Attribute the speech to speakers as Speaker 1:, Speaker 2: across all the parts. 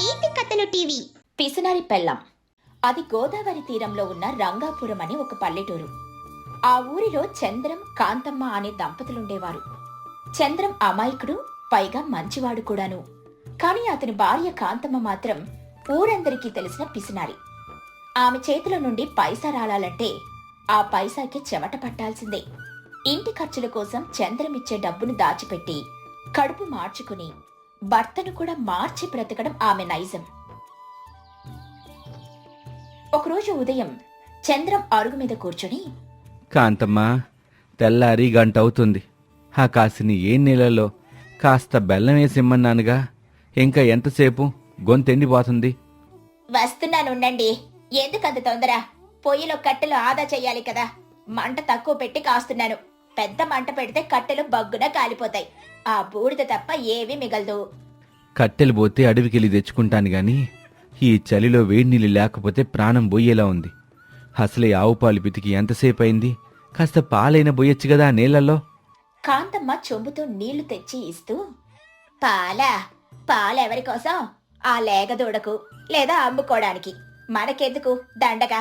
Speaker 1: నీతి కథలు టీవీ.
Speaker 2: పిసినారి పెళ్ళం. అది గోదావరి తీరంలో ఉన్న రంగాపురం అని ఒక పల్లెటూరు. ఆ ఊరిలో చంద్రం కాంతమ్మ అనే దంపతులుండేవారు. చంద్రం అమాయకుడు పైగా మంచివాడు కూడాను. కాని అతని భార్య కాంతమ్మ మాత్రం ఊరందరికీ తెలిసిన పిసినారి. ఆమె చేతుల నుండి పైసా రాలాలంటే ఆ పైసాకి చెమట పట్టాల్సిందే. ఇంటి ఖర్చుల కోసం చంద్రం ఇచ్చే డబ్బును దాచిపెట్టి కడుపు మార్చుకుని భర్తను కూడా మార్చి బ్రతకడం ఆమె నైజం. ఒకరోజు ఉదయం చంద్రం అరుగు మీద కూర్చుని
Speaker 3: కాంతమ్మా తెల్లారి గంట అవుతుంది. ఆ కాసిని ఏ నీళ్ళలో? కాస్త బెల్లం వేసి ఇమ్మన్నానుగా. ఇంకా ఎంతసేపు? గొంతెండిపోతుంది.
Speaker 2: వస్తున్నానుండండి ఎందుకంత తొందర? పొయ్యిలో కట్టెలు ఆదా చెయ్యాలి కదా. మంట తక్కువ పెట్టి కాస్తున్నాను. పెద్ద మంట పెడితే కట్టెలు బగ్గున కాలిపోతాయి. ఆ బూడిద తప్ప ఏమీ మిగలదు.
Speaker 3: కట్టెలు పోతే అడవికెళ్ళి తెచ్చుకుంటాను గాని ఈ చలిలో వేడి నీళ్ళు లేకపోతే ప్రాణం బొయ్యేలా ఉంది. అసలే ఆవు పాలు పితికి ఎంతసేపు అయింది కాస్త పాలైన బొయ్యొచ్చు కదా ఆ నీళ్ళల్లో?
Speaker 2: కాంతమ్మ చెంబుతో నీళ్ళు తెచ్చి ఇస్తూ పాలా? పాలెవరి కోసం? ఆ లేగదూడకు లేదా అమ్ముకోవడానికి మనకెందుకు? దండగా.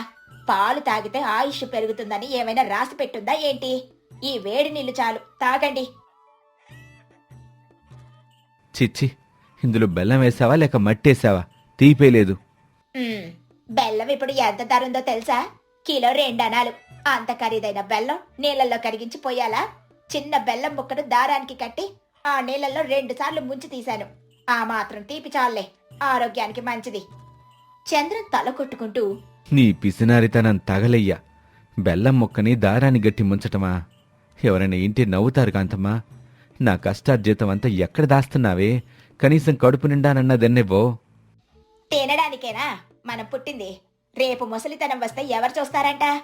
Speaker 2: పాలు తాగితే ఆయుష్ పెరుగుతుందని ఏమైనా రాసి పెట్టుందా ఏంటి? ఈ వేడి నీళ్ళు చాలు. తాగండి.
Speaker 3: చిచ్చి ఇందులో బెల్లం వేసావా లేక మట్టేసావా? తీపేలేదు
Speaker 2: మ్మ్. బెల్లం ఇప్పుడు ఎంత ధర ఉందో తెలుసా? కిలో రెండు అనాలు. అంత ఖరీదైన బెల్లం నీళ్ళల్లో కరిగించి పోయాలా? చిన్న బెల్లం ముక్కను దారానికి కట్టి ఆ నీళ్ళల్లో రెండు సార్లు ముంచి తీశాను. ఆ మాత్రం తీపి చాలే ఆరోగ్యానికి మంచిది. చంద్రన్ తల కొట్టుకుంటూ
Speaker 3: నీ పిసినారితనం తగలయ్యా. బెల్లం ముక్కని దారాన్ని గట్టి ముంచటమా? ఎవరైనా ఇంటి నవ్వుతారు కాంతమ్మా. నా కష్టార్జితం అంతా ఎక్కడ దాస్తున్నావే? కనీసం కడుపు నిండానన్నదెన్నెవో
Speaker 2: తినడానికేనా? మనం పుట్టింది. రేపు ముసలితనం వస్తే ఎవరు చూస్తారంట?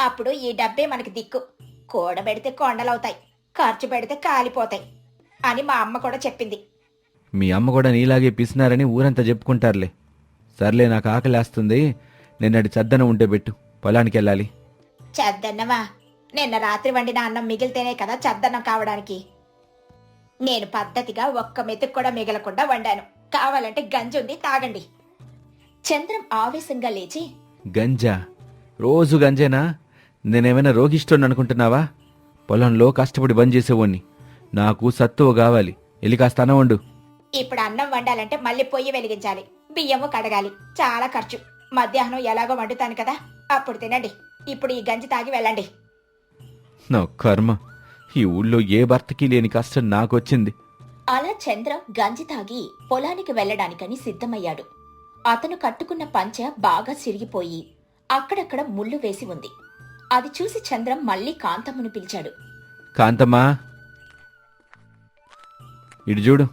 Speaker 2: అప్పుడు ఈ డబ్బే మనకి దిక్కు. కూడబెడితే కొండలవుతాయి. ఖర్చు పెడితే కాలిపోతాయి. అని మా అమ్మ కూడా చెప్పింది.
Speaker 3: మీ అమ్మ కూడా నీలాగే పిసినారని ఊరంతా చెప్పుకుంటారులే. సర్లే నాకు ఆకలేస్తుంది. నిన్నటి చద్దన ఉంటే పెట్టు. పొలానికి వెళ్ళాలి.
Speaker 2: చద్దన్నమా? నిన్న రాత్రి వండిన అన్నం మిగిలితేనే కదా చద్దన్నం కావడానికి. నేను పద్ధతిగా ఒక్క మెతుకు కూడా మిగలకుండా వండాను. కావాలంటే గంజి ఉంది తాగండి. చంద్రం ఆవేశంగా లేచి
Speaker 3: గంజా? రోజు గంజేనా? నేనేమైనా రోగిష్టోని అనుకుంటున్నావా? పొలంలో కష్టపడి బంద్ చేసేవాణ్ణి. నాకు సత్తువ కావాలి. వెళ్ళి కాస్త వండు.
Speaker 2: ఇప్పుడు అన్నం వండాలంటే మళ్ళీ పొయ్యి వెలిగించాలి. బియ్యము కడగాలి. చాలా ఖర్చు. మధ్యాహ్నం ఎలాగో వండుతాను కదా. అప్పుడు తినండి. ఇప్పుడు ఈ గంజి తాగి వెళ్ళండి.
Speaker 3: నా కర్మ. ఈ ఊళ్ళో ఏ భర్తకి లేని కష్టం నాకొచ్చింది.
Speaker 2: అలా చంద్ర గంజి తాగి పొలానికి వెళ్ళడానికని సిద్ధమయ్యాడు. అతను కట్టుకున్న పంచె బాగా చిరిగిపోయి అక్కడక్కడ ముళ్ళు వేసి ఉంది. అది చూసి చంద్రం మళ్ళీ కాంతమ్మను పిలిచాడు.
Speaker 3: కాంతమ్మా! ఇటు చూడు.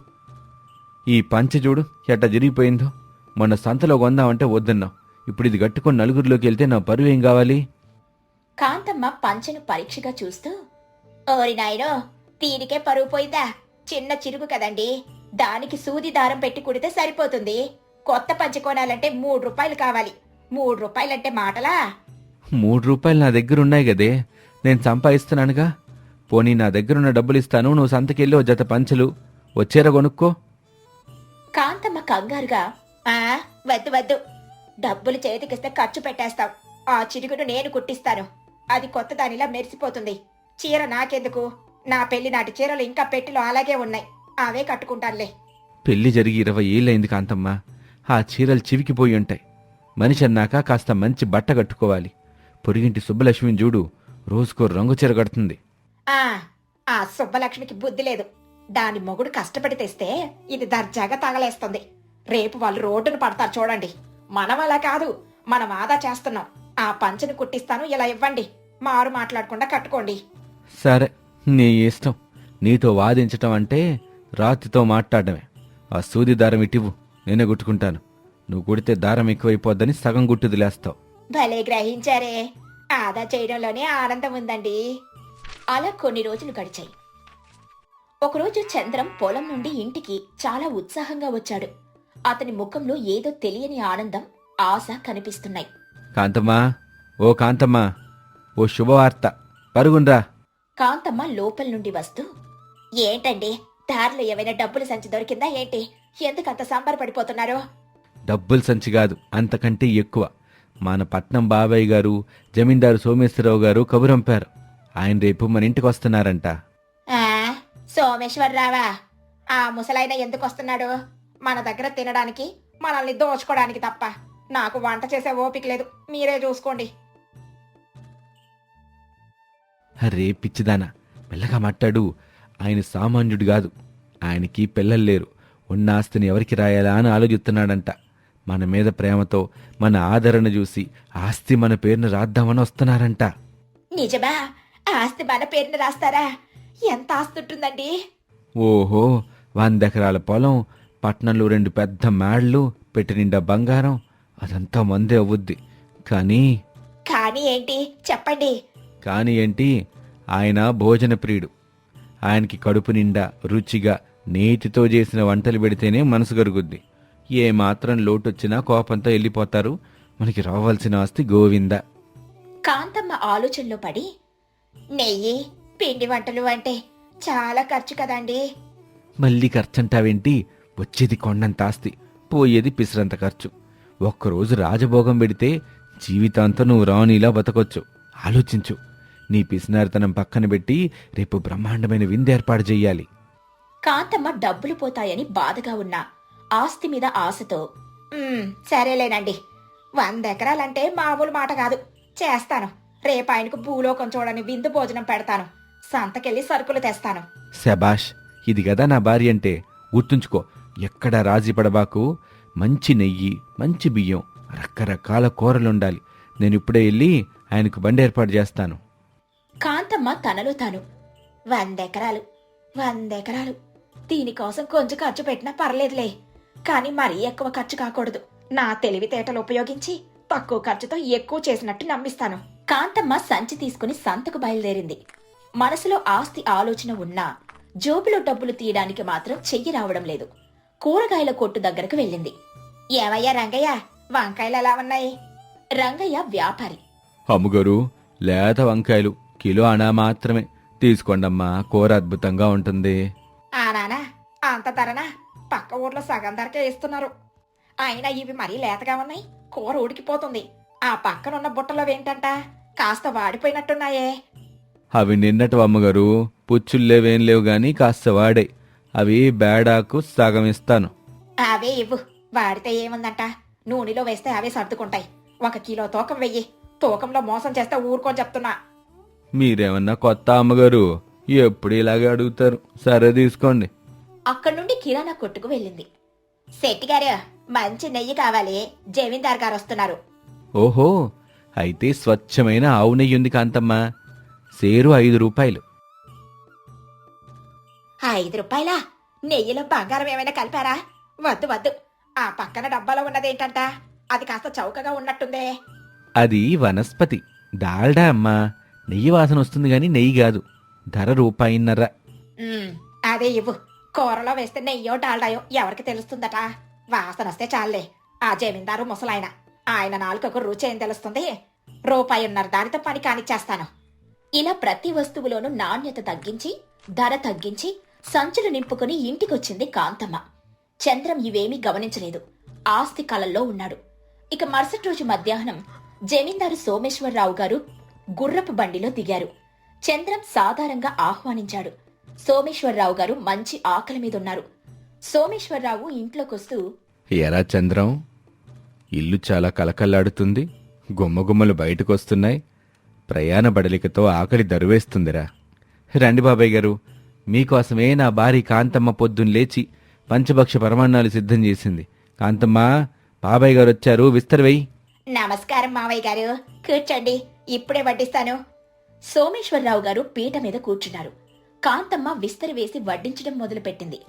Speaker 3: ఈ పంచె చూడు ఎట్ట జరిగిపోయిందో మొన్న సంతలో కొందామంటే వద్దన్నావు. ఇప్పుడు ఇది కట్టుకొని నలుగురిలోకి వెళ్తే నా పరువు ఏం కావాలి?
Speaker 2: కాంతమ్మ పంచెను పరీక్షగా చూస్తూ ఓరి నాయనో దీనికే పరువు పోయిందా? చిన్న చిరుగు కదండి. దానికి సూది దారం పెట్టి కుడితే సరిపోతుంది. కొత్త పంచె కొనాలంటే మూడు రూపాయలు కావాలి. మూడు రూపాయలంటే మాటలా?
Speaker 3: మూడు రూపాయలు నా దగ్గర ఉన్నాయి కదే నేను సంపాదిస్తున్నానుగా. పోనీ నా దగ్గరున్న డబ్బులు ఇస్తాను నువ్వు సంతకెళ్ళి ఓ జత పంచలు వచ్చేరా కొనుక్కో.
Speaker 2: కాంతమ్మ కంగారుగా ఆ వద్దు వద్దు. డబ్బులు చేతికిస్తే ఖర్చు పెట్టేస్తాం. ఆ చిరుగును నేను కుట్టిస్తాను. అది కొత్త దానిలా మెరిసిపోతుంది. చీర నాకెందుకు? నా పెళ్ళి నాటి చీరలు ఇంకా పెట్టిలో అలాగే ఉన్నాయి. అవే కట్టుకుంటానులే.
Speaker 3: పెళ్ళి జరిగి ఇరవై ఏళ్ళైంది కాంతమ్మ. ఆ చీరలు చివికిపోయి ఉంటాయి. మనిషి అన్నాక కాస్త మంచి బట్ట కట్టుకోవాలి. పొరిగింటి సుబ్బలక్ష్మిని చూడు రోజుకో రంగు చీర కడుతుంది.
Speaker 2: ఆ ఆ సుబ్బలక్ష్మికి బుద్ధి లేదు. దాని మొగుడు కష్టపడి తెస్తే ఇది దర్జాగా తగలేస్తుంది. రేపు వాళ్ళు రోడ్డును పడతారు చూడండి. మనం అలా కాదు మనం ఆదా చేస్తున్నాం. ఆ పంచను కుట్టిస్తాను ఇలా ఇవ్వండి. మారు మాట్లాడకుండా కట్టుకోండి.
Speaker 3: సరే నీ ఇష్టం. నీతో వాదించటం అంటే రాతితో మాట్లాడమే ఆ సూది దారం ఇటివ్వు నేనే గుట్టుకుంటాను. నువ్వు కుడితే దారం ఎక్కువైపోద్దని సగం గుట్టుదిలేస్తావు
Speaker 2: భలే గ్రహించారే. ఆదా చేయడంలోనే ఆనందం ఉందండి. అలా కొన్ని రోజులు గడిచాయి. ఒకరోజు చంద్రం పొలం నుండి ఇంటికి చాలా ఉత్సాహంగా వచ్చాడు. అతని ముఖంలో ఏదో తెలియని ఆనందం ఆశ కనిపిస్తున్నాయి.
Speaker 3: కాంతమ్మా ఓ కాంతమ్మా. ఓ శుభవార్త. పరుగుండ్రా.
Speaker 2: కాంతమ్మ లోపల నుండి వస్తూ ఏంటండి? దారిలో ఏమైనా డబ్బులు సంచి దొరికిందా ఏంటి? ఎందుకంత సంబరపడిపోతున్నారు
Speaker 3: డబ్బుల సంచి కాదు అంతకంటే ఎక్కువ. మన పట్నం బాబాయ్ గారు జమీందారు సోమేశ్వరరావు గారు కబురంపారు ఆయన రేపు మన ఇంటికి వస్తున్నారంట.
Speaker 2: ఆ సోమేశ్వరరావా? ఆ ముసలాయన ఎందుకు వస్తున్నాడు? మన దగ్గర తినడానికి మనల్ని దోచుకోవడానికి తప్ప. నాకు వంట చేసే ఓపిక లేదు. మీరే చూసుకోండి.
Speaker 3: అరే పిచ్చిదానా మెల్లగా మాట్లాడు. ఆయన సామాన్యుడు కాదు. ఆయనకి పిల్లలు లేరు. ఉన్న ఆస్తిని ఎవరికి రాయాలా అని ఆలోచిస్తున్నాడంట. మన మీద ప్రేమతో మన ఆదరణ చూసి ఆస్తి మన పేరును రాద్దామని వస్తున్నారంట.
Speaker 2: నిజమా? ఆస్తి మన పేరుని రాస్తారా? ఎంత ఆస్తి ఉంటుందండి?
Speaker 3: ఓహో వంద ఎకరాల పొలం పట్నంలో రెండు పెద్ద మేళ్ళు పెట్టి నిండా బంగారం అదంతా మందే అవుద్ది. కానీ
Speaker 2: కానీ ఏంటి? చెప్పండి.
Speaker 3: కాని ఏంటి? ఆయన భోజన ప్రియుడు ఆయనకి కడుపు నిండా రుచిగా నేతితో చేసిన వంటలు పెడితేనే మనసు కరుగుద్ది. ఏ మాత్రం లోటొచ్చినా కోపంతో వెళ్ళిపోతారు మనకి రావాల్సిన ఆస్తి గోవింద.
Speaker 2: కాంతమ్మ ఆలోచనలో పడి నెయ్యి పిండి వంటలు అంటే చాలా ఖర్చు కదండి.
Speaker 3: మళ్ళీ ఖర్చంటావేంటి? వచ్చేది కొండంత ఆస్తి పోయేది పిసరంత ఖర్చు. ఒక్కరోజు రాజభోగం పెడితే జీవితాంతం నువ్వు రాణిలా బతకొచ్చు. ఆలోచించు. నీ పిసినారితనం పక్కన పెట్టి రేపు బ్రహ్మాండమైన విందు ఏర్పాటు చెయ్యాలి.
Speaker 2: కాంతమ్మ డబ్బులు పోతాయని బాధగా ఉన్న. ఆస్తి మీద ఆశతో "మ్మ్, సరేలేనండి. వంద ఎకరాలంటే మామూలు మాట కాదు. చేస్తాను. రేపు ఆయనకు భూలోకం చూడని విందు భోజనం పెడతాను. సంతకెళ్ళి సరుకులు తెస్తాను.
Speaker 3: శబాష్ ఇది కదా నా భార్య అంటే. గుర్తుంచుకో ఎక్కడా రాజీ పడబాకు మంచి నెయ్యి మంచి బియ్యం రకరకాల కూరలుండాలి. నేను ఇప్పుడే వెళ్ళి ఆయనకు బండి ఏర్పాటు చేస్తాను.
Speaker 2: కాంతమ్మ తనలో తాను. వందెకరాలు వందెకరాలు. దీనికోసం కొంచెం ఖర్చు పెట్టినా పర్లేదులే. కానీ మరీ ఎక్కువ ఖర్చు కాకూడదు. నా తెలివితేటలు ఉపయోగించి తక్కువ ఖర్చుతో ఎక్కువ చేసినట్టు నమ్మిస్తాను. కాంతమ్మ సంచి తీసుకుని సంతకు బయలుదేరింది. మనసులో ఆస్తి ఆలోచన ఉన్నా జోబులో డబ్బులు తీయడానికి మాత్రం చెయ్యి రావడం లేదు. కూరగాయల కొట్టు దగ్గరకు వెళ్ళింది. ఏవయ్యా రంగయ్య వంకాయలు ఎలా ఉన్నాయి? రంగయ్య వ్యాపారి.
Speaker 3: అమ్ముగారు లేత వంకాయలు. కిలో అనా మాత్రమే. తీసుకోండమ్మా కూర అద్భుతంగా ఉంటుంది.
Speaker 2: ఆ నానా అంత ధరనా? పక్క ఊర్లో సగం ధరకే ఇస్తున్నారు. అయినా ఇవి మరీ లేతగా ఉన్నాయి కూర ఉడికిపోతుంది. ఆ పక్కనున్న బుట్టలో ఏంటంట కాస్త వాడిపోయినట్టున్నాయే.
Speaker 3: అవి నిన్నటి అమ్మగారు పుచ్చుల్లేవేం లేవు గాని కాస్త వాడే. అవి బేడాకు సగం ఇస్తాను.
Speaker 2: అవే ఇవ్వు వాడితే ఏముందంట? నూనెలో వేస్తే అవే సర్దుకుంటాయి. ఒక కిలో తూకం వెయ్యి. తూకంలో మోసం చేస్తే ఊరుకొని చెప్తున్నా.
Speaker 3: మీరేమన్నా కొత్త అమ్మగారు? ఎప్పుడు ఇలాగే అడుగుతారు? సరే తీసుకోండి.
Speaker 2: అక్కడి నుండి కిరాణా కొట్టుకు వెళ్ళింది. శెట్టి గారు మంచి నెయ్యి కావాలి. జమీందార్ గారు వస్తున్నారు.
Speaker 3: ఓహో అయితే స్వచ్ఛమైన ఆవు నెయ్యి ఉంది కాంతమ్మ. సేరు ఐదు రూపాయలు.
Speaker 2: ఐదు రూపాయలా? నెయ్యిలో బంగారం ఏమైనా కలిపారా? వద్దు వద్దు. ఆ పక్కన డబ్బాలో ఉన్నదేంటంట? అది కాస్త చౌకగా ఉన్నట్టుందే.
Speaker 3: అది వనస్పతి. డాల్డా అమ్మా. నెయ్యి వాసన వస్తుంది గాని నెయ్యి కాదు. ధర రూపాయిన్నర.
Speaker 2: ఉమ్, అదే ఇవ్వు. కూరలో వేస్తే నెయ్యో డాల్డాయో ఎవరికి తెలుస్తుందట? వాసన వస్తే చాలే. ఆ జమీందారు ముసలాయన. ఆయన నాలుకకు రుచి ఏం తెలుస్తుంది? రూపాయున్నర దానితో పని కానిచ్చేస్తాను. ఇలా ప్రతి వస్తువులోనూ నాణ్యత తగ్గించి ధర తగ్గించి సంచులు నింపుకుని ఇంటికొచ్చింది కాంతమ్మ. చంద్రం ఇవేమీ గమనించలేదు. ఆస్తి కళల్లో ఉన్నాడు. ఇక మరుసటి రోజు మధ్యాహ్నం జమీందారు సోమేశ్వరరావు గారు గుర్రపు బండిలో దిగారు. చంద్రం సాధారణంగా ఆహ్వానించాడు. సోమేశ్వరరావు గారు మంచి ఆకలి మీద ఉన్నారు సోమేశ్వరరావు ఇంట్లోకొస్తూ
Speaker 3: ఎరా చంద్రం ఇల్లు చాలా కలకల్లాడుతుంది గుమ్మగుమ్మలు బయటకొస్తున్నాయి. ప్రయాణ బడలికతో ఆకలి దరువేస్తుందిరా. రండి బాబాయ్ గారు మీకోసమే నా భార్య కాంతమ్మ పొద్దున్న లేచి పంచభక్ష పరమాన్నాలు సిద్ధం చేసింది. కాంతమ్మ బాబాయ్ గారు వచ్చారు విస్తరవై
Speaker 2: నమస్కారం మావయ్య గారు కూర్చోండి. ఇప్పుడే వడ్డిస్తాను. సోమేశ్వరరావు గారు పీట మీద కూర్చున్నారు. కాంతమ్మ విస్తరి వేసి వడ్డించడం మొదలుపెట్టింది.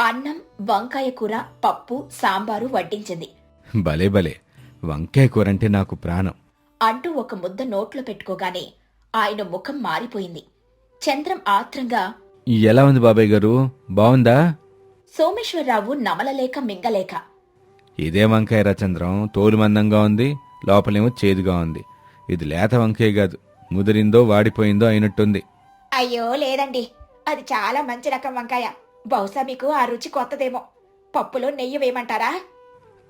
Speaker 2: అన్నం వంకాయ కూర పప్పు సాంబారు వడ్డించింది.
Speaker 3: భలే భలే. వంకాయ కూర అంటే నాకు ప్రాణం.
Speaker 2: అంటూ ఒక ముద్ద నోట్లో పెట్టుకోగానే ఆయన ముఖం మారిపోయింది. చంద్రం ఆత్రంగా
Speaker 3: ఎలా ఉంది బాబాయ్ గారు? బాగుందా?
Speaker 2: సోమేశ్వరరావు నమలలేక మింగలేక
Speaker 3: ఇదే వంకాయ చంద్రం? తోలు మందంగా ఉంది లోపలేమో చేదుగా ఉంది. ఇది లేత వంకాయ కాదు. ముదిరిందో వాడిపోయిందో అయినట్టుంది.
Speaker 2: అయ్యో లేదండి. అది చాలా మంచి రకం వంకాయ. బహుశా మీకు ఆ రుచి కొత్తదేమో. పప్పులో నెయ్యి వేయమంటారా?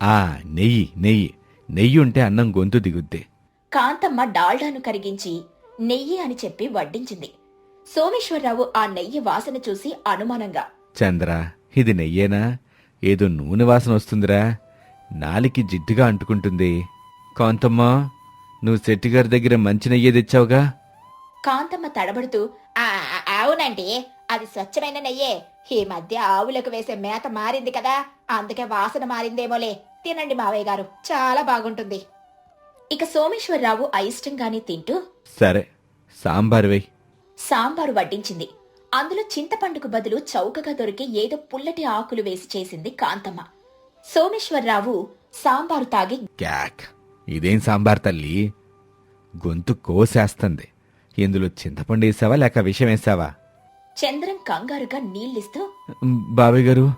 Speaker 3: ఆ నెయ్యి నెయ్యి. నెయ్యి ఉంటే అన్నం గొంతు దిగుద్ది.
Speaker 2: కాంతమ్మ డాల్డాను కరిగించి నెయ్యి అని చెప్పి వడ్డించింది. సోమేశ్వరరావు ఆ నెయ్యి వాసన చూసి అనుమానంగా
Speaker 3: చంద్ర ఇది నెయ్యేనా? ఏదో నూనె వాసన వస్తుందిరా. నాలికి జిడ్డుగా అంటుకుంటుంది. కాంతమ్మా నువ్వు శెట్టిగారి దగ్గర మంచి నెయ్యి తెచ్చావుగా?
Speaker 2: కాంతమ్మ తడబడుతూ "ఆ, ఆ, అవునండి. అది స్వచ్ఛమైన నెయ్యే. ఈ మధ్య ఆవులకు వేసే మేత మారింది కదా. అందుకే వాసన మారిందేమోలే. తినండి మావయ్య గారు. చాలా బాగుంటుంది. ఇక సోమేశ్వరరావు అయిష్టంగానే తింటూ
Speaker 3: సరే సాంబార్ వెయ్యి
Speaker 2: సాంబారు వడ్డించింది. అందులో చింతపండుకు బదులు చౌకగా దొరికి ఏదో పుల్లటి ఆకులు వేసి చేసింది కాంతమ్మ. సోమేశ్వరరావు సాంబారు తాగి
Speaker 3: క్యాక్. ఇదేం సాంబార్ తల్లి? గొంతు కోసేస్తుంది. ఇందులో చింతపండు వేసావా లేక విషం వేసావా?
Speaker 2: చంద్రం కంగారుగా నీళ్ళిస్తూ
Speaker 3: బాబాయ్ గారు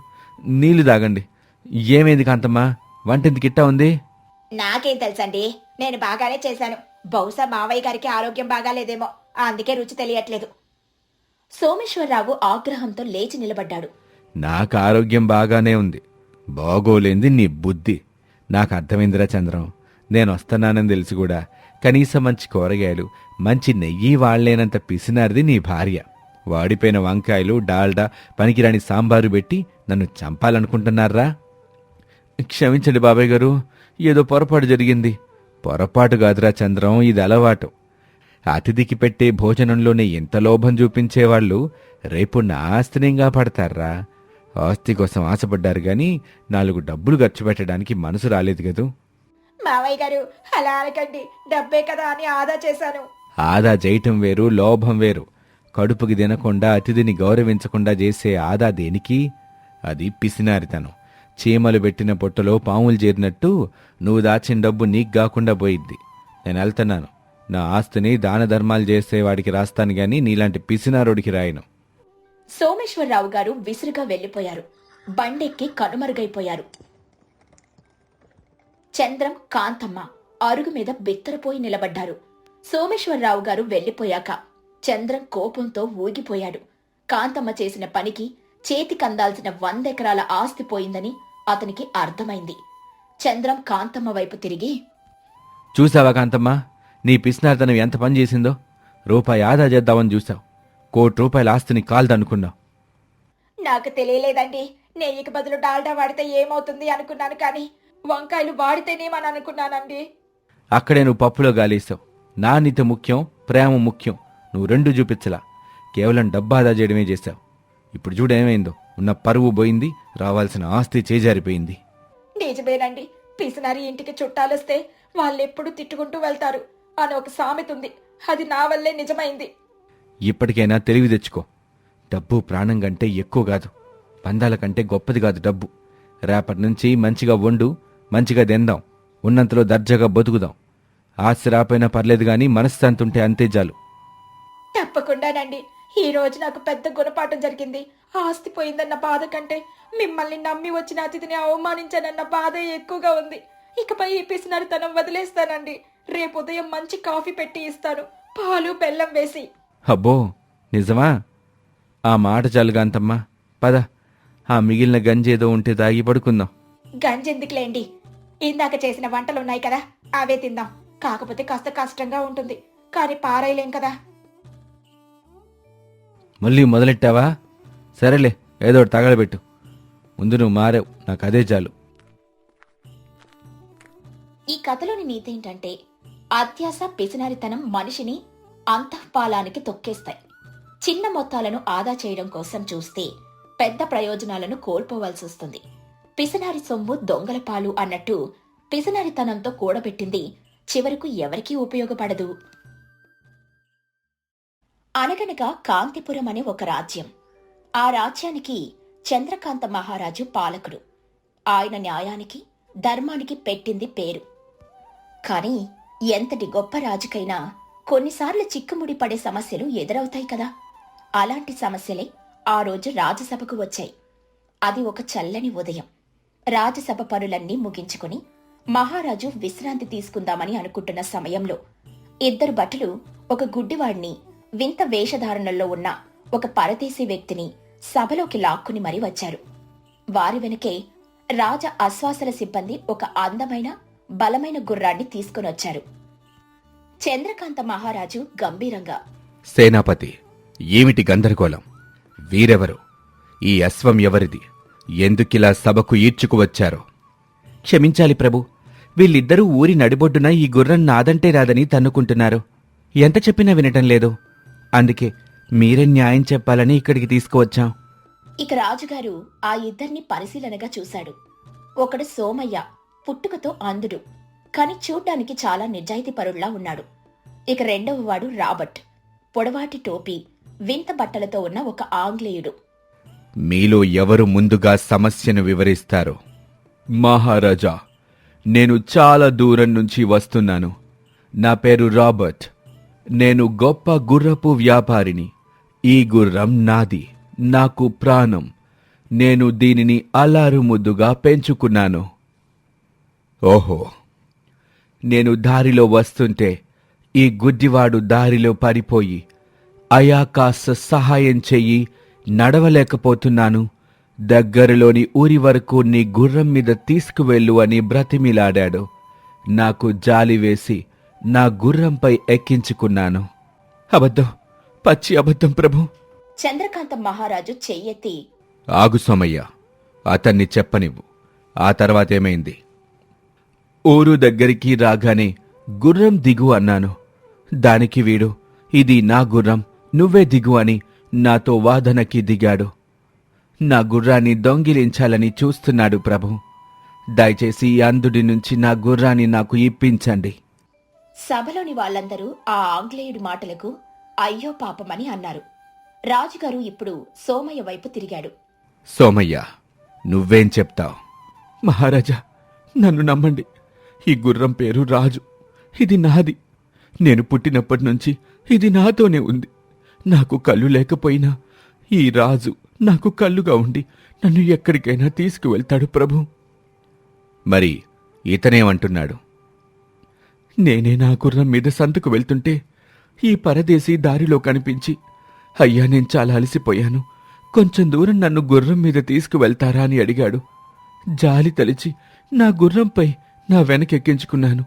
Speaker 3: నీళ్ళు తాగండి. ఏమైంది కాంతమ్మా? వంటెందుకు ఇట్టా ఉంది?
Speaker 2: నాకేం తెలుసండి నేను బాగానే చేశాను. బహుశా మావయ్య గారికి ఆరోగ్యం బాగాలేదేమో అందుకే రుచి తెలియట్లేదు. సోమేశ్వరరావు ఆగ్రహంతో లేచి నిలబడ్డాడు.
Speaker 3: నాకు ఆరోగ్యం బాగానే ఉంది. బాగోలేంది నీ బుద్ధి. నాకు అర్థమైందిరా చంద్రం. నేను వస్తున్నానని తెలిసి కూడా కనీసం మంచి కూరగాయలు మంచి నెయ్యి వాళ్ళేనంత పిసినారిది నీ భార్య. వాడిపోయిన వంకాయలు డాల్డా పనికిరాని సాంబారు పెట్టి నన్ను చంపాలనుకుంటున్నారా? క్షమించండి బాబాయ్ గారు ఏదో పొరపాటు జరిగింది. పొరపాటు కాదురా చంద్రం ఇది అలవాటు. అతిథికి పెట్టే భోజనంలోనే ఎంత లోభం చూపించేవాళ్ళు రేపు నా ఆస్తినిగా పడతారా? ఆస్తి కోసం ఆశపడ్డారు గాని నాలుగు డబ్బులు ఖర్చు పెట్టడానికి మనసు రాలేదు కదూ?
Speaker 2: మావయ్య గారు అలా డబ్బే కదా అని ఆదా చేశాను.
Speaker 3: ఆదా చేయటం వేరు లోభం వేరు. కడుపుకి తినకుండా అతిథిని గౌరవించకుండా చేసే ఆదా దేనికి? అది పిసినారితనం. చీమలు పెట్టిన పొట్టలో పాములు చేరినట్టు నువ్వు దాచిన డబ్బు నీకు కాకుండా పోయిద్ది. నేను వెళ్తున్నాను. నా ఆస్తిని దాన ధర్మాలు చేసేవాడికి రాస్తాను గాని నీలాంటి పిసినారోడికి రాయను.
Speaker 2: సోమేశ్వరరావు గారు విసురుగా వెళ్ళిపోయారు బండెక్కి కనుమరుగైపోయారు. చంద్రం కాంతమ్మ అరుగు మీద బిత్తరపోయి నిలబడ్డారు. సోమేశ్వరరావు గారు వెళ్ళిపోయాక చంద్రం కోపంతో ఊగిపోయాడు. కాంతమ్మ చేసిన పనికి చేతికందాల్సిన వందెకరాల ఆస్తి పోయిందని అతనికి అర్థమైంది. చంద్రం కాంతమ్మ వైపు తిరిగి
Speaker 3: చూసావా కాంతమ్మ? నీ పిసినారితనం ఎంత పని చేసిందో? రూపాయి ఆదా చేద్దామని చూసావు కోటి రూపాయల ఆస్తిని కాల్దనుకున్నావు.
Speaker 2: నాకు తెలియలేదండి. నెయ్యికి బదులు డాల్డా వాడితే ఏమవుతుంది అనుకున్నాను కానీ వంకాయలు వాడితేనేమని అనుకున్నానండి.
Speaker 3: అక్కడే నువ్వు పప్పులో గాలేసావు నాణ్యత ముఖ్యం ప్రేమ ముఖ్యం. నువ్వు రెండు చూపించలా. కేవలం డబ్బు ఆదా చేయడమే చేశావు ఇప్పుడు చూడు ఏమైందో. ఉన్న పరువు పోయింది రావాల్సిన ఆస్తి చేజారిపోయింది.
Speaker 2: నిజమేనండి. పిసినారి ఇంటికి చుట్టాలొస్తే వాళ్ళెప్పుడు తిట్టుకుంటూ వెళ్తారు. అని ఒక సామెత ఉంది. అది నా వల్లే నిజమైంది.
Speaker 3: ఇప్పటికైనా తెలివి తెచ్చుకో. డబ్బు ప్రాణం కంటే ఎక్కువ కాదు. పందాల కంటే గొప్పది కాదు డబ్బు. రేపటి నుంచి మంచిగా వండు మంచిగా తిందాం. ఉన్నంతలో దర్జాగా బతుకుదాం. ఆస్తి రాపోయినా పర్లేదు కానీ మనశ్శాంతి ఉంటే అంతే చాలు.
Speaker 2: తప్పకుండానండి ఈ రోజు నాకు పెద్ద గుణపాఠం జరిగింది. ఆస్తి పోయిందన్న బాధ కంటే మిమ్మల్ని నమ్మి వచ్చిన అతిథిని అవమానించానన్న బాధ ఎక్కువగా ఉంది. ఇకపై ఈ పిసినరితనం వదిలేస్తానండి. రేపు ఉదయం మంచి కాఫీ పెట్టి ఇస్తాను. పాలు బెల్లం వేసి.
Speaker 3: అబ్బో నిజమా? ఆ మాట చాలుగాంతమ్మా పద ఆ మిగిలిన గంజేదో ఉంటే తాగి పడుకుందాం.
Speaker 2: గంజెందుకులేండి? ఇందాక చేసిన వంటలున్నాయి కదా అవే తిందాం. కాకపోతే కాస్త కష్టంగా ఉంటుంది కానీ పారేయలేం కదా.
Speaker 3: మళ్ళీ మొదలెట్టావా? సరేలే ఏదో ఒకటి తగలబెట్టు. ముందు నువ్వు మారావు నాకు అదే చాలు.
Speaker 2: ఈ కథలోని నీతి ఏంటంటే అత్యాస పిసినారితనం మనిషిని అంతఃపాలానికి తొక్కేస్తాయి. చిన్న మొత్తాలను ఆదా చేయడం కోసం చూస్తే పెద్ద ప్రయోజనాలను కోల్పోవాల్సి వస్తుంది పిసనారి సొమ్ము దొంగల పాలు అన్నట్టు పిసనారితనంతో కూడబెట్టింది. చివరకు ఎవరికీ ఉపయోగపడదు. అనగనగా కాంతిపురం అనే ఒక రాజ్యం. ఆ రాజ్యానికి చంద్రకాంత మహారాజు పాలకుడు. ఆయన న్యాయానికి ధర్మానికి పెట్టింది పేరు. కానీ ఎంతటి గొప్ప రాజుకైనా కొన్నిసార్లు చిక్కుముడి పడే సమస్యలు ఎదురవుతాయి కదా. అలాంటి సమస్యలే ఆ రోజు రాజసభకు వచ్చాయి. అది ఒక చల్లని ఉదయం. రాజసభ పనులన్నీ ముగించుకుని మహారాజు విశ్రాంతి తీసుకుందామని అనుకుంటున్న సమయంలో ఇద్దరు భటులు ఒక గుడ్డివాడిని వింత వేషధారణలో ఉన్న ఒక పరదేశీ వ్యక్తిని సభలోకి లాక్కుని మరీ వచ్చారు. వారి వెనకే రాజ అశ్వాసల సిబ్బంది ఒక అందమైన బలమైన గుర్రాన్ని తీసుకునొచ్చారు చంద్రకాంత మహారాజు గంభీరంగా
Speaker 3: సేనాపతి ఏమిటి గందరగోళం? వీరెవరు? ఈ అశ్వం ఎవరిది? ఎందుకిలా సభకు ఈడ్చుకువచ్చారో క్షమించాలి ప్రభు. వీళ్ళిద్దరూ ఊరి నడిబొడ్డున ఈ గుర్రం నాదంటే రాదని తన్నుకుంటున్నారు. ఎంత చెప్పినా వినటం లేదు. అందుకే మీరే న్యాయం చెప్పాలని ఇక్కడికి తీసుకువచ్చాం.
Speaker 2: ఇక రాజుగారు ఆ ఇద్దరిని పరిశీలనగా చూశాడు. ఒకడు సోమయ్య పుట్టుకతో అంధుడు కాని చూడ్డానికి చాలా నిజాయితీపరుల్లా ఉన్నాడు. ఇక రెండవ వాడు రాబర్ట్ పొడవాటి టోపీ వింత బట్టలతో ఉన్న ఒక ఆంగ్లేయుడు.
Speaker 3: మీలో ఎవరు ముందుగా సమస్యను వివరిస్తారు? మహారాజా నేను చాలా దూరం నుంచి వస్తున్నాను. నా పేరు రాబర్ట్. నేను గొప్ప గుర్రపు వ్యాపారిని. ఈ గుర్రం నాది. నాకు ప్రాణం. నేను దీనిని అలారు ముద్దుగా పెంచుకున్నాను. ఓహో! నేను దారిలో వస్తుంటే ఈ గుడ్డివాడు దారిలో పడిపోయి అయా కాస్త సహాయం చెయ్యి నడవలేకపోతున్నాను. దగ్గరలోని ఊరి వరకు నీ గుర్రం మీద తీసుకువెళ్ళు అని బ్రతిమిలాడాడు. నాకు జాలి వేసి నా గుర్రంపై ఎక్కించుకున్నాను. అబద్ధం పచ్చి అబద్ధం ప్రభు.
Speaker 2: చంద్రకాంత మహారాజు చెయ్యెత్తి
Speaker 3: ఆగు సోమయ్య అతన్ని చెప్పనివ్వు. ఆ తర్వాతేమైంది ఊరు దగ్గరికి రాగానే గుర్రం దిగు అన్నాను. దానికి వీడు ఇది నా గుర్రం నువ్వే దిగు అని నాతో వాదనకి దిగాడు. నా గుర్రాన్ని దొంగిలించాలని చూస్తున్నాడు ప్రభు. దయచేసి అంధుడి నుంచి నా గుర్రాన్ని నాకు ఇప్పించండి.
Speaker 2: సభలోని వాళ్ళందరూ ఆ ఆంగ్లేయుడి మాటలకు అయ్యో పాపమని అన్నారు. రాజుగారు ఇప్పుడు సోమయ్య వైపు తిరిగాడు.
Speaker 3: సోమయ్య నువ్వేం చెప్తావు? మహారాజా నన్ను నమ్మండి. ఈ గుర్రం పేరు రాజు. ఇది నాది. నేను పుట్టినప్పటి నుంచి ఇది నాతోనే ఉంది. నాకు కళ్ళు లేకపోయినా ఈ రాజు నాకు కళ్ళుగా ఉండి నన్ను ఎక్కడికైనా తీసుకువెళ్తాడు ప్రభు. మరి ఇతనేమంటున్నాడు? నేనే నా గుర్రం మీద సంతకు వెళ్తుంటే ఈ పరదేశీ దారిలో కనిపించి అయ్యా నేను చాలా అలసిపోయాను. కొంచెం దూరం నన్ను గుర్రం మీద తీసుకువెళ్తారా? అని అడిగాడు. జాలి తలిచి నా గుర్రంపై నా వెనకెక్కించుకున్నాను.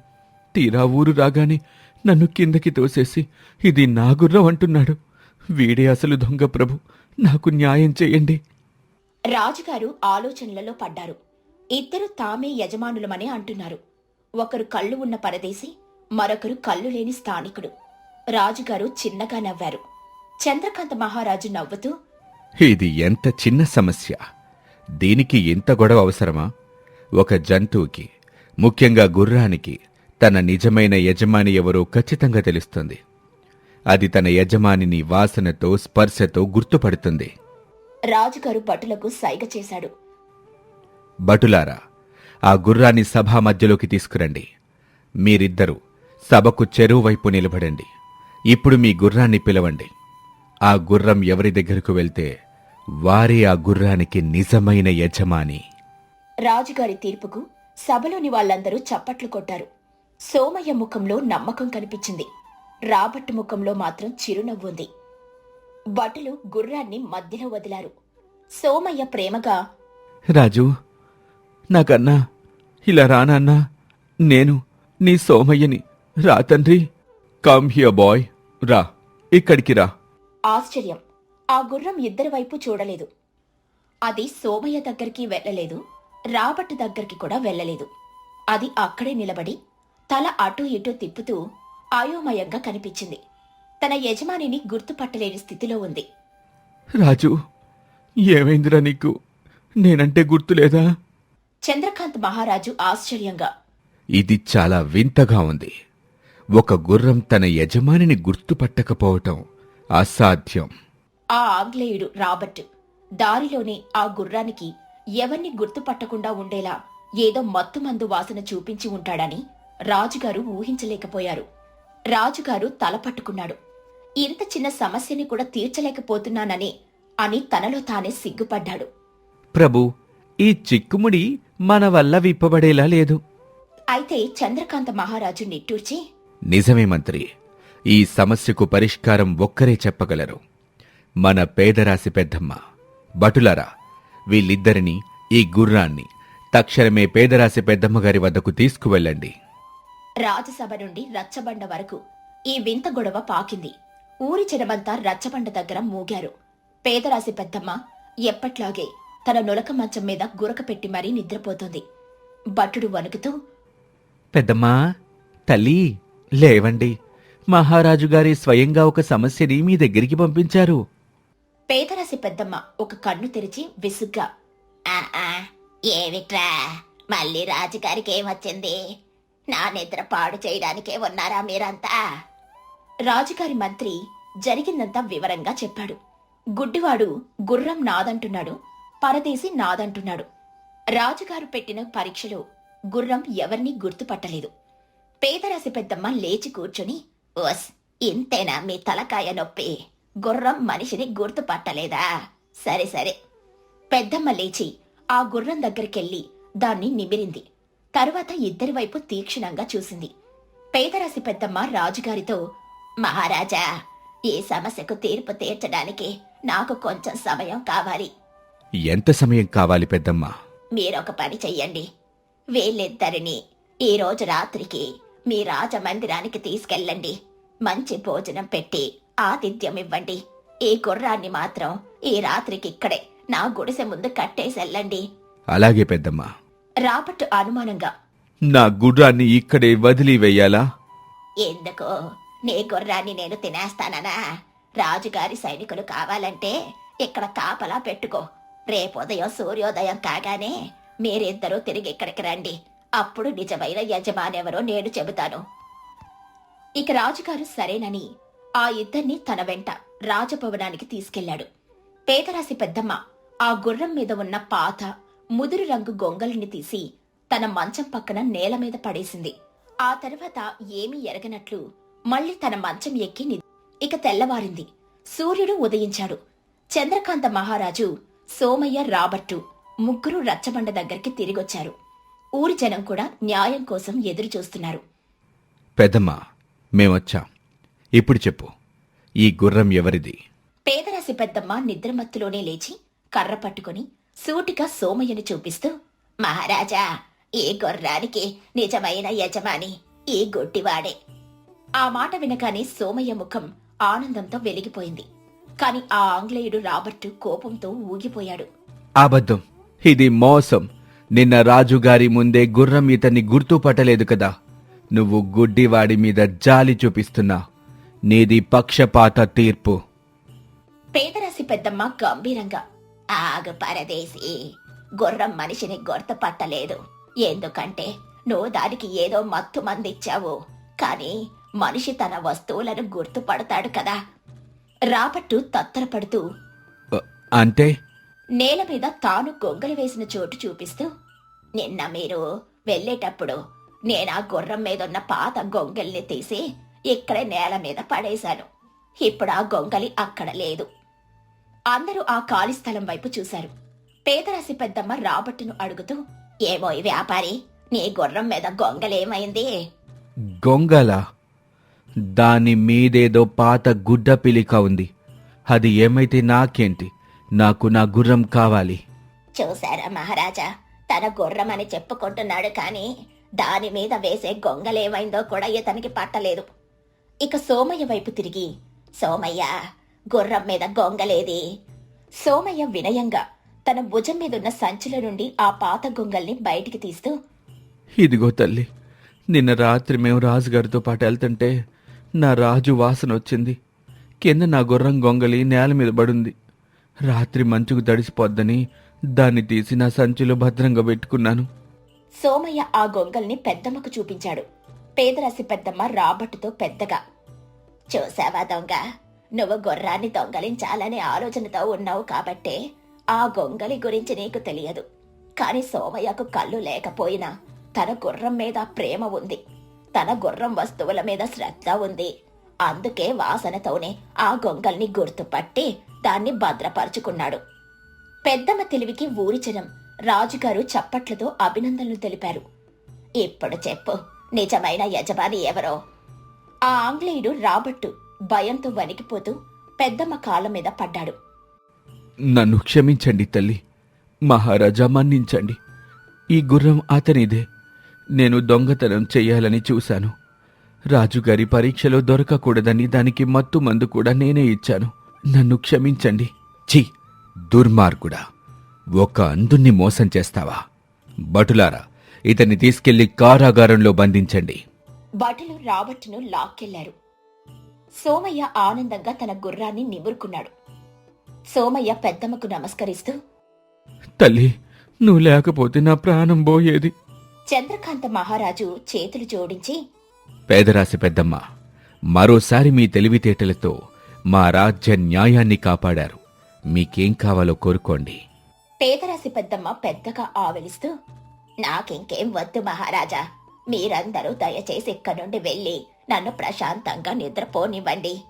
Speaker 3: తీరా ఊరు రాగానే నన్ను కిందకి తోసేసి ఇది నా గుర్రం అంటున్నాడు. వీడే అసలు దొంగ ప్రభు. నాకు న్యాయం చేయండి.
Speaker 2: రాజుగారు ఆలోచనలలో పడ్డారు. ఇద్దరు తామే యజమానులమని అంటున్నారు. ఒకరు కళ్ళు ఉన్న పరదేశి మరొకరు కళ్ళు లేని స్థానికుడు. రాజుగారు చిన్నగా నవ్వారు. చంద్రకాంత మహారాజు నవ్వుతూ
Speaker 3: ఇది ఎంత చిన్న సమస్య. దీనికి ఇంత గొడవ అవసరమా? ఒక జంతువుకి ముఖ్యంగా గుర్రానికి తన నిజమైన యజమాని ఎవరో ఖచ్చితంగా తెలుస్తుంది. అది తన యజమానిని వాసనతో స్పర్శతో గుర్తుపడుతుంది.
Speaker 2: రాజుగారు భటులకు సైగ చేశాడు.
Speaker 3: భటులారా ఆ గుర్రాన్ని సభా మధ్యలోకి తీసుకురండి. మీరిద్దరూ సభకు చెరువు వైపు నిలబడండి. ఇప్పుడు మీ గుర్రాన్ని పిలవండి. ఆ గుర్రం ఎవరి దగ్గరకు వెళ్తే వారే ఆ గుర్రానికి నిజమైన యజమాని.
Speaker 2: రాజుగారి తీర్పుకు సభలోని వాళ్ళందరూ చప్పట్లు కొట్టారు. సోమయ్య ముఖంలో నమ్మకం కనిపించింది. రాబట్టు ముఖంలో మాత్రం చిరునవ్వు ఉంది. భటులు గుర్రాన్ని మధ్యలో వదిలారు. సోమయ్య ప్రేమగా
Speaker 3: రాజు నాకన్నా ఇలా రానన్నా నేను నీ సోమయ్యని రా తండ్రి. కమ్ హియర్ బాయ్ రా ఇక్కడికి రా.
Speaker 2: ఆశ్చర్యం. ఆ గుర్రం ఇద్దరి వైపు చూడలేదు. అది సోమయ్య దగ్గరికి వెళ్ళలేదు రాబట్టు దగ్గరికి కూడా వెళ్ళలేదు. అది అక్కడే నిలబడి తల అటూ ఇటూ తిప్పుతూ అయోమయంగా కనిపించింది. తన యజమానిని గుర్తుపట్టలేని స్థితిలో ఉంది.
Speaker 3: రాజు ఏమైందిరా నీకు? నేనంటే గుర్తులేదా
Speaker 2: చంద్రకాంత్ మహారాజు ఆశ్చర్యంగా
Speaker 3: ఇది చాలా వింతగా ఉంది. ఒక గుర్రం తన యజమానిని గుర్తుపట్టకపోవటం అసాధ్యం.
Speaker 2: ఆ ఆంగ్లేయుడు రాబర్ట్ దారిలోనే ఆ గుర్రానికి ఎవరిని గుర్తుపట్టకుండా ఉండేలా ఏదో మత్తుమందు వాసన చూపించి ఉంటాడని రాజుగారు ఊహించలేకపోయారు. రాజుగారు తల పట్టుకున్నాడు. ఇంత చిన్న సమస్యని కూడా తీర్చలేకపోతున్నానని అని తనలో తానే సిగ్గుపడ్డాడు.
Speaker 3: ప్రభు ఈ చిక్కుముడి మన వల్ల విప్పబడేలా లేదు.
Speaker 2: అయితే చంద్రకాంత మహారాజు నిట్టూర్చి
Speaker 3: నిజమే మంత్రి ఈ సమస్యకు పరిష్కారం ఒక్కరే చెప్పగలరు. మన పేదరాశి పెద్దమ్మ భటులరా వీళ్ళిద్దరిని ఈ గుర్రాన్ని తక్షణమే పేదరాశి పెద్దమ్మగారి వద్దకు తీసుకువెళ్ళండి.
Speaker 2: రాజసభ నుండి రచ్చబండ వరకు ఈ వింత గొడవ పాకింది. ఊరి జనమంతా రచ్చబండ దగ్గర మూగారు. పేదరాశి పెద్దమ్మ ఎప్పట్లాగే తన నులక మంచం మీద గురక పెట్టి మరీ నిద్రపోతుంది. భటుడు వణుకుతూ
Speaker 3: పెద్దమ్మా తల్లి లేవండి. మహారాజు గారి స్వయంగా ఒక సమస్యని మీ దగ్గరికి పంపించారు.
Speaker 2: పేదరాశి పెద్దమ్మ ఒక కన్ను తెరిచి విసుగ్గా ఏమిట్రా? మళ్ళీ రాజుగారికి ఏమొచ్చింది? నా నిద్ర పాడు చేయడానికే ఉన్నారా మీరంతా? రాజుగారి మంత్రి జరిగిందంతా వివరంగా చెప్పాడు. గుడ్డివాడు గుర్రం నాదంటున్నాడు పరదేశి నాదంటున్నాడు. రాజుగారు పెట్టిన పరీక్షలో గుర్రం ఎవరినీ గుర్తుపట్టలేదు. పేదరాశి పెద్దమ్మ లేచి కూర్చుని ఓస్ ఇంతేనా మీ తలకాయ నొప్పి? గుర్రం మనిషిని గుర్తుపట్టలేదా? సరే సరే. పెద్దమ్మ లేచి ఆ గుర్రం దగ్గరికెళ్ళి దాన్ని నిమిరింది. తరువాత ఇద్దరి వైపు తీక్షణంగా చూసింది. పేదరాశి పెద్దమ్మ రాజుగారితో మహారాజా ఈ సమస్యకు తీర్పు తీర్చడానికి నాకు కొంచెం సమయం కావాలి.
Speaker 3: ఎంత సమయం కావాలి పెద్దమ్మా?
Speaker 2: మీరొక పని చెయ్యండి. వీళ్ళిద్దరిని ఈ రోజు రాత్రికి మీ రాజమందిరానికి తీసుకెళ్ళండి. మంచి భోజనం పెట్టి ఆతిథ్యం ఇవ్వండి. ఈ గుర్రాన్ని మాత్రం ఈ రాత్రికి ఇక్కడే నా గుడిసె ముందు కట్టేసెళ్ళండి
Speaker 3: అలాగే పెద్దమ్మా.
Speaker 2: రాబర్ట్ అనుమానంగా.
Speaker 3: నా గుర్రాన్ని ఇక్కడే వదిలి వెయ్యాలా
Speaker 2: ఎందుకు? నీ గుర్రాన్ని నేను తినేస్తాననా? రాజుగారి సైనికులు కావాలంటే ఇక్కడ కాపలా పెట్టుకో. రేపుదయం సూర్యోదయం కాగానే మీరిద్దరూ తిరిగి ఇక్కడికి రండి. అప్పుడు నిజమైన యజమానెవరో నేను చెబుతాను. ఇక రాజుగారు సరేనని ఆ ఇద్దరిని తన వెంట రాజభవనానికి తీసుకెళ్ళాడు పేదరాశి పెద్దమ్మ ఆ గుర్రం మీద ఉన్న పాత ముదురు రంగు గొంగలిని తీసి తన మంచం పక్కన నేల మీద పడేసింది. ఆ తర్వాత ఏమీ ఎరగనట్లు మళ్ళీ తన మంచం ఎక్కి ఇక తెల్లవారింది. సూర్యుడు ఉదయించాడు. చంద్రకాంత మహారాజు సోమయ్య రాబట్టు ముగ్గురు రచ్చబండ దగ్గరికి తిరిగొచ్చారు. ఊరి జనం కూడా న్యాయం కోసం ఎదురు చూస్తున్నారు
Speaker 3: పెద్దమ్మా మేమొచ్చాం. ఇప్పుడు చెప్పు ఈ గుర్రం ఎవరిది?
Speaker 2: పేదరాశి పెద్దమ్మ నిద్రమత్తులోనే లేచి కర్ర పట్టుకుని సూటిగా సోమయ్యను చూపిస్తూ మహారాజా ఈ గుర్రానికి నిజమైన యజమాని ఈ గుడ్డివాడే. ఆ మాట వినగానే సోమయ్య ముఖం ఆనందంతో వెలిగిపోయింది. కాని ఆ ఆంగ్లేయుడు రాబర్టు కోపంతో ఊగిపోయాడు.
Speaker 3: అబద్ధం. ఇది మోసం. నిన్న రాజుగారి ముందే గుర్రం ఇతన్ని గుర్తుపట్టలేదు కదా. నువ్వు గుడ్డివాడి మీద జాలి చూపిస్తున్నా. నీది పక్షపాత తీర్పు.
Speaker 2: పేదరాశి పెద్దమ్మ గంభీరంగా ఆగు పరదేశి. గుర్రం మనిషిని గుర్తుపట్టలేదు. ఎందుకంటే నువ్వు దానికి ఏదో మత్తు మందిచ్చావు. కాని మనిషి తన వస్తువులను గుర్తుపడతాడు కదా. రాబట్టు తత్తరపడుతూ
Speaker 3: అంటే?
Speaker 2: నేల మీద తాను గొంగలి వేసిన చోటు చూపిస్తూ నిన్న మీరు వెళ్ళేటప్పుడు నేను ఆ గుర్రం మీద ఉన్న పాత గొంగల్ని తీసి ఇక్కడే నేల మీద పడేశాను. ఇప్పుడు ఆ గొంగలి అక్కడ లేదు. అందరూ ఆ ఖాళీ స్థలం వైపు చూశారు. పేదరాశి పెద్దమ్మ రాబట్టును అడుగుతూ ఏమో ఈ వ్యాపారి నీ గుర్రం మీద గొంగలేమైంది?
Speaker 3: గొంగల? దాని మీదేదో పాత గుడ్డ పిలిక ఉంది. అది ఏమైతే నాకేంటి? నాకు నా గుర్రం కావాలి.
Speaker 2: చూశారా మహారాజా? తన గుర్రం అని చెప్పుకుంటున్నాడు కానీ దాని మీద వేసే గొంగలేమైందో కూడా ఇతనికి పట్టలేదు. ఇక సోమయ్య వైపు తిరిగి సోమయ్య గుర్రం మీద గొంగలేది. సోమయ్య వినయంగా తన భుజం మీదున్న సంచుల నుండి ఆ పాత గొంగల్ని బయటికి తీస్తూ
Speaker 3: ఇదిగో తల్లి నిన్న రాత్రి మేము రాజుగారితో పాటు వెళ్తుంటే నా రాజు వాసన వచ్చింది. కింద నా గుర్రం గొంగలి నేల మీద పడుంది. రాత్రి మంచుకు తడిసిపోద్దని దాన్ని తీసి నా సంచిలో భద్రంగా పెట్టుకున్నాను.
Speaker 2: సోమయ్య ఆ గొంగల్ని పెద్దమ్మకు చూపించాడు. పేదరాశి పెద్దమ్మ రాబట్టుతో పెద్దగా చూసావా దొంగ? నువ్వు గుర్రాన్ని దొంగలించాలనే ఆలోచనతో ఉన్నావు కాబట్టే ఆ గొంగలి గురించి నీకు తెలియదు. కాని సోమయ్యకు కళ్ళు లేకపోయినా తన గుర్రం మీద ప్రేమ ఉంది. తన గుర్రం వస్తువుల మీద శ్రద్ధ ఉంది. అందుకే వాసనతోనే ఆ గొంగల్ని గుర్తుపట్టి దాన్ని భద్రపరుచుకున్నాడు. పెద్దమ్మ తెలివికి ఊరి జనం రాజుగారు చప్పట్లతో అభినందనలు తెలిపారు. ఇప్పుడు చెప్పు నిజమైన యజమాని ఎవరో? ఆ ఆంగ్లేయుడు రాబట్టు భయంతో వణికిపోతూ పెద్దమ్మ కాళ్ళ మీద పడ్డాడు.
Speaker 3: నన్ను క్షమించండి తల్లి. మహారాజా మన్నించండి. ఈ గుర్రం అతనిదే. నేను దొంగతనం చెయ్యాలని చూశాను. రాజుగారి పరీక్షలో దొరకకూడదని దానికి మత్తు మందు కూడా నేనే ఇచ్చాను. నన్ను క్షమించండి. ఛీ దుర్మార్గుడా. ఒక అందుణ్ణి మోసం చేస్తావా? బటులారా ఇతన్ని తీసుకెళ్ళి కారాగారంలో బంధించండి.
Speaker 2: భటులు రాబర్ట్ను లాక్కెళ్ళారు. సోమయ్య ఆనందంగా తన గుర్రాన్ని నిమురుకున్నాడు. సోమయ్య పెద్దమ్మకు నమస్కరిస్తూ
Speaker 3: తల్లి నువ్వు లేకపోతే నా ప్రాణం పోయేది.
Speaker 2: చంద్రకాంత మహారాజు చేతులు జోడించి
Speaker 3: పేదరాశి పెద్దమ్మ మరోసారి మీ తెలివితేటలతో మా రాజ్య న్యాయాన్ని కాపాడారు. మీకేం కావాలో కోరుకోండి.
Speaker 2: పేదరాశి పెద్దమ్మ పెద్దగా ఆవలిస్తూ నాకింకేం వద్దు మహారాజా మీరందరూ దయచేసి ఇక్కడి నుండి వెళ్ళి నన్ను ప్రశాంతంగా నిద్రపోనివ్వండి.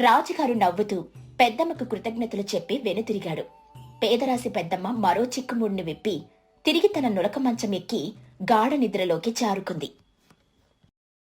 Speaker 2: రాజుగారు నవ్వుతూ పెద్దమ్మకు కృతజ్ఞతలు చెప్పి వెనుతిరిగాడు. పేదరాశి పెద్దమ్మ మరో చిక్కుముడిని విప్పి తిరిగి తన నులక మంచం ఎక్కి గాఢ నిద్రలోకి జారుకుంది.